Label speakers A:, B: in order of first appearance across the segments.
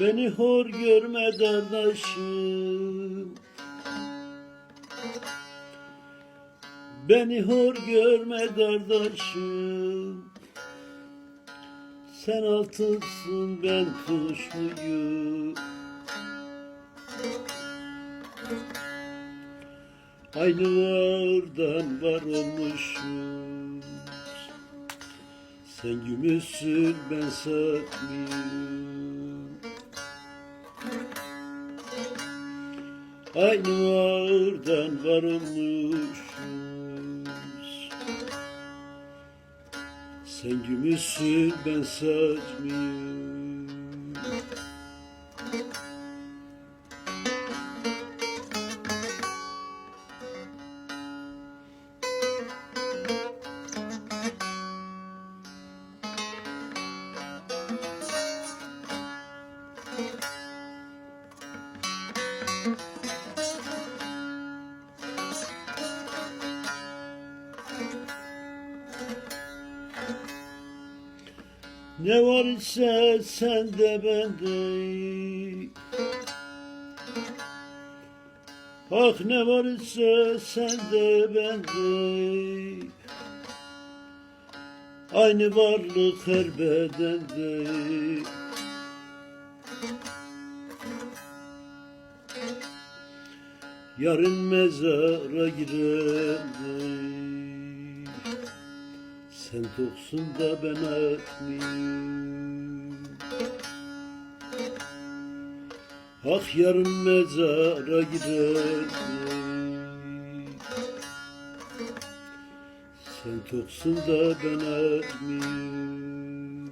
A: Beni hor görme kardeşim Beni hor görme kardeşim Sen altınsın ben kuş muyum Aynı vardan var olmuşuz Sen gümüşsün ben satmıyorum Aynı vardan var olmuşuz Sen gümüşsün ben satmıyorum Ne var ise sende bende. Ah ne var ise sende bende. Aynı varlık her bedende. Yarın mezara girelim Sen toksun da ben etmeyeyim. Ah yarın mezara girelim Sen toksun da ben etmeyeyim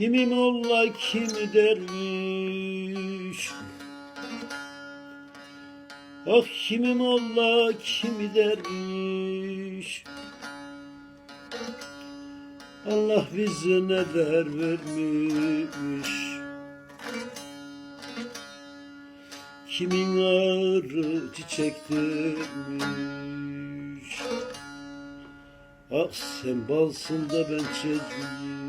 A: Kimi molla kimi derviş Ah kimi molla kimi derviş Allah bize neler vermiş? Kimin ağrı çiçektirmiş Ah sen balsın da ben çekmeyeyim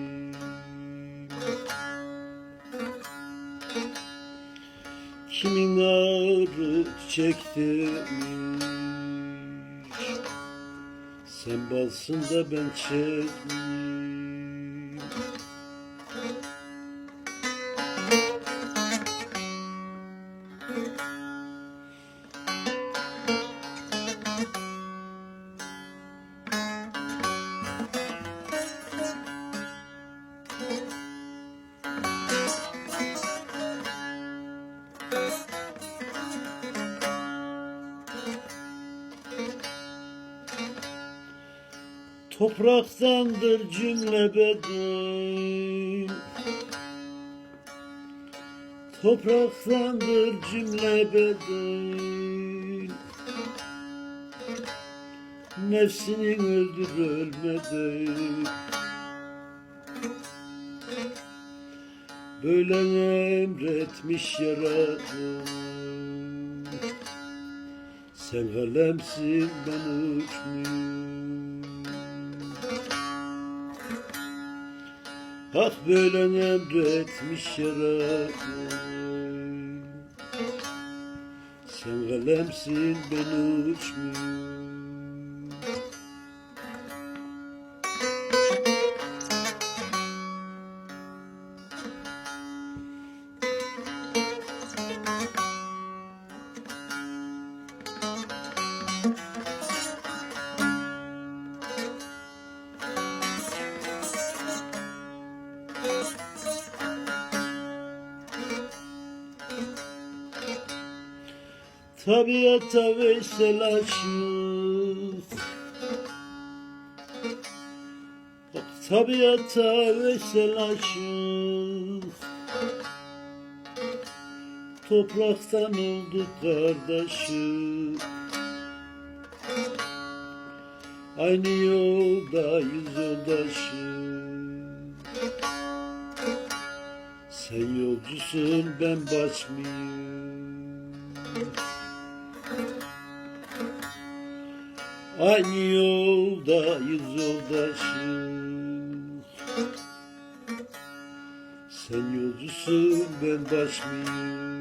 A: Kimin ağrı çektirmiş Sen balsın da ben çekmeyeyim Topraktandır cümle beden Topraktandır cümle beden Nefsini öldür ölmeden Böyle emretmiş yaradan Sen kalemsin ben uçmuyum Hak böyle emretmiş yaradan Sen kalemsin ben uçmuyum Tabiata veysel aşık Bak tabiata veysel aşık Topraktan olduk kardeşim. Aynı yoldayız yoldaşım Sen yolcusun ben başmıyım Aynı yoldayız yoldaşım. Sen yolcusun ben başmıyım